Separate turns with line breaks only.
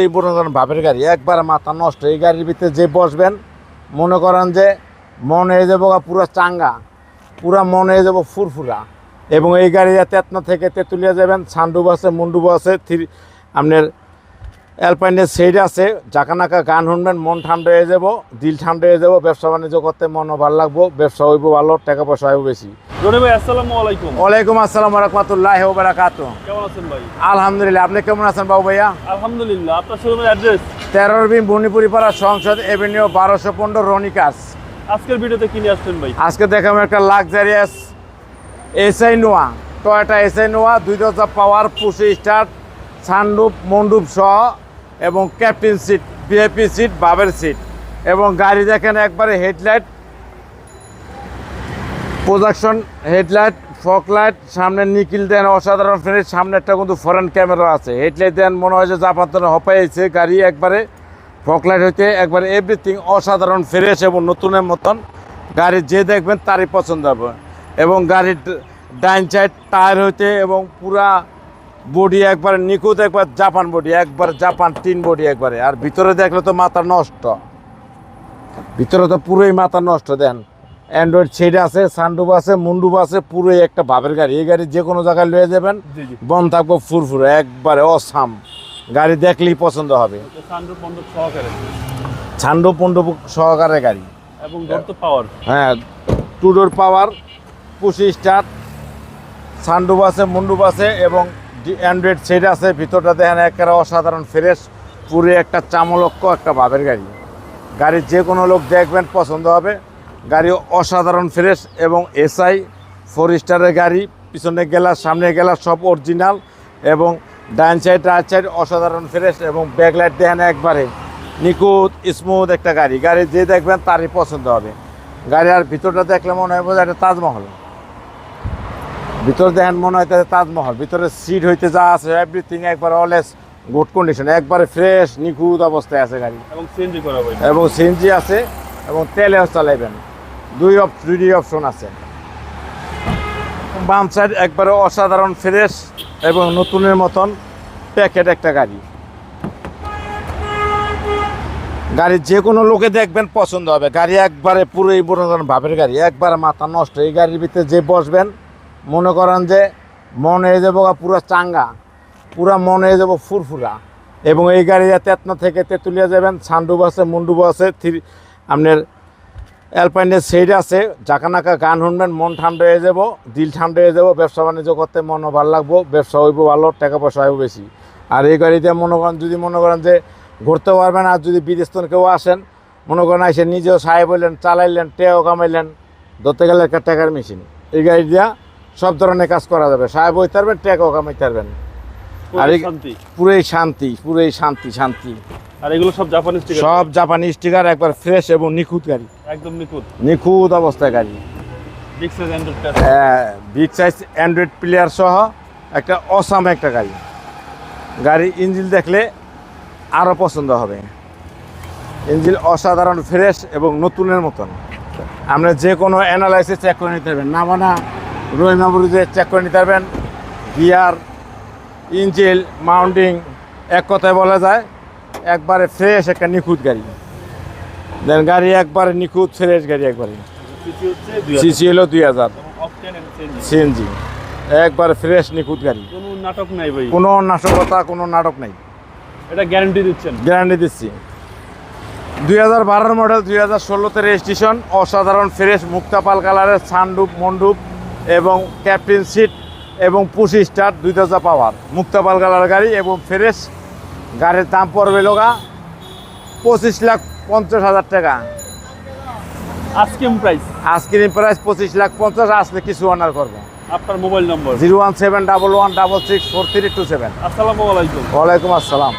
এই মনে বাপের গাড়ি, একবার মাথা নষ্ট, এই গাড়ির ভিতরে যে বসবেন, মনে করেন যে মন হয়ে যাব পুরো চাঙ্গা, পুরা মন হয়ে যাব ফুরফুরা। এবং এই গাড়ি তেতনা থেকে তেঁতুলিয়া যাবেন সানডুব আছে মুন্ডুব আছে থ্রি, আপনার অ্যালপাইনের সেইড আছে জাকানাকা গান শুনবেন, মন ঠান্ডা হয়ে যাব, দিল ঠান্ডা হয়ে যাব ব্যবসা বাণিজ্য করতে মনও ভালো লাগবো, ব্যবসা হইব ভালো টাকা পয়সা হইব বেশি।
রনি ভাই আসসালামু আলাইকুম।
ওয়ালাইকুম আসসালাম রহমতুল্লাহ
কেমন আছেন ভাই?
আলহামদুলিল্লাহ আপনি কেমন আছেন বাবু ভাইয়া?
আলহামদুলিল্লাহ আপনার শোরুমের অ্যাড্রেস?
তেরোর বিন বনিপুরি পাড়া সংসদ এভিনিউ বারোশো পনেরো রনিকাস
আজকের ভিডিওতে আসছেন ভাই?
আজকে দেখাবো একটা luxurious SI Noah Toyota SI Noah দুই পাওয়ার পুষি স্টার্ট সানরুপ মন্ডুপ সহ এবং ক্যাপ্টেন সিট ভিআইপি সিট বাবের সিট। এবং গাড়ি দেখেন একবারে headlight production headlight fog light সামনে নিকিল দেন, অসাধারণ ফিনিশ সামনে একটা কিন্তু ফরেন ক্যামেরা আছে। হেডলাইট দেন, মনে হয় যে জাপাতন হপাইছে গাড়ি একবারে ফক লাইট হইতে একবারে এভরিথিং অসাধারণ ফ্রেশ এবং নতুনের মতন। গাড়ি যে দেখবেন তারই পছন্দ হবে। এবং গাড়ির ডাইন সাইড টায়ার হইতে এবং পুরা বডি একবারে নিখুঁত, একবার জাপান বডি একবার জাপান তিন বডি একবারে। আর ভিতরে দেখলে তো মাথা নষ্ট। ভিতরে তো পুরোই মাথা নষ্ট, দেন। অ্যান্ড্রয়েড সেট আছে সানডুব আছে মুন্ডুব আছে পুরোই একটা বাপের গাড়ি। এই গাড়ি যে কোনো জায়গায় লয়ে যাবেন বন থাকব ফুরফুরে একবারে অসাম। গাড়ি দেখলেই পছন্দ হবে।
সানরুফ মন্ডপ সহকারে।
গাড়ি।
এবং ডোর পাওয়ার
হ্যাঁ টুডোর পাওয়ার পুশি স্টার্ট সানডুব আছে মুন্ডুব আছে এবং অ্যান্ড্রয়েড সেট আছে ভিতরটা দেখেন একেবারে অসাধারণ ফ্রেশ পুরো একটা চামলক্ষ একটা বাপের গাড়ি। গাড়ি যে কোনো লোক দেখবেন পছন্দ হবে। গাড়ি অসাধারণ ফ্রেশ এবং এসআই ফোর স্টারের গাড়ি পিছনে গেলা সামনে গেলা সব অরিজিনাল এবং ডান সাইড রাইট সাইড অসাধারণ ফ্রেশ এবং ব্যাকলাইট দেখেন একবারে। নিখুঁত স্মুথ একটা গাড়ি। গাড়ি যে দেখবেন তারই পছন্দ হবে। গাড়ি আর ভিতরটা দেখলে মনে হয় বোঝা একটা তাজমহল। ভিতর দেখেন মনে হয় তাজমহল। ভিতরে সিট হইতে যা আছে এভরিথিং একবার অলএস গুড কন্ডিশন একবারে ফ্রেশ নিখুঁত অবস্থায় আছে গাড়ি।
এবং সিএনজি করা
এবং সিএনজি আছে এবং তেলেও চালাইবেন। দুই অপ দুই অপশন আছে। বাম সাইড একবারে অসাধারণ ফ্রেশ এবং নতুনের মতন প্যাকেট একটা গাড়ি। গাড়ি যে কোনো লোকে দেখবেন পছন্দ হবে। গাড়ি একবারে পুরো এই করেন ভাবের গাড়ি। একবারে মাথা নষ্ট। এই গাড়ির ভিতরে যে বসবেন, মনে করেন যে মন হয়ে যাব পুরো চাঙ্গা, পুরা মন হয়ে যাব ফুরফুরা। এবং এই গাড়ি তেতনা থেকে তেঁতুলিয়া যাবেন, সানডুব আছে, মুন্ডুব আছে, থ্রি আপনার অ্যালপাইনের সেইড আছে। জাকানাকা গান শুনবেন মন ঠান্ডা হয়ে যাব দিল ঠান্ডা হয়ে যাব ব্যবসা বাণিজ্য করতে মনও ভালো লাগবো ব্যবসা হইব ভালো টাকা পয়সা হইব বেশি। আর এই গাড়িতে মনে করেন যদি মনে করেন যে ঘুরতে পারবেন আর যদি বিদেশ কেউ আসেন মনে করেন এসে নিজেও সাহেব হইলেন চালাইলেন টেও কামাইলেন ধরতে গেলে একটা টাকার মেশিন এই গাড়ি দিয়া সব ধরনের কাজ করা যাবে। সাহেব হইতে পারবেন টেকাও কামাইতে পারবেন। আর পুরোই শান্তি পুরোই শান্তি শান্তি।
আর এগুলো সব জাপানি স্টিকার
সব জাপানি স্টিকার একবার ফ্রেশ এবং নিখুঁত গাড়ি।
একদম নিখুঁত?
নিখুঁত অবস্থায় গাড়ি।
Big size android plus
big size android player সহ একটা অসাম একটা গাড়ি। গাড়ি ইঞ্জিন দেখলে আরও পছন্দ হবে। ইঞ্জিন অসাধারণ ফ্রেশ এবং নতুনের মতন। আপনি যে কোনো অ্যানালাইসিস চেক করে নিতে পারবেন। না মানে রোই মেমোরিজে চেক করে নিতে পারবেন। গিয়ার ইঞ্জিল মাউন্টিং এক কথায় বলা যায় একবারে ফ্রেশ একটা নিখুঁত গাড়ি। দেন গাড়ি একবারে নিখুঁত ফ্রেশ গাড়ি একবারে।
সিসি
হলো দুই হাজার।
সিএনজি
একবারে ফ্রেশ নিখুঁত গাড়ি।
কোনো নাটক নাই ভাই।
কোনো নাশকতা কোনো নাটক নাই।
এটা গ্যারান্টি দিচ্ছেন।
গ্যারান্টি দিচ্ছি। দুই হাজার বারোর মডেল দুই হাজার ষোলোতে রেজিস্ট্রেশন অসাধারণ ফ্রেশ মুক্তাপাল কালারের সানডুপ মন্ডুপ এবং ক্যাপ্টেন সিট এবং পুশি স্টার দুই হাজার পাওয়ার মুক্তাপাল কালার গাড়ি এবং ফ্রেশ গাড়ির দাম পড়বে লোকা পঁচিশ লাখ পঞ্চাশ হাজার টাকা।
আজকে প্রাইস
আজকের প্রাইস পঁচিশ লাখ পঞ্চাশ আসলে কিছু অনার করব।
আপনার mobile number
zero one seven double one double six four three two seven.
আসসালামু আলাইকুম।
ওয়ালাইকুম আসসালাম।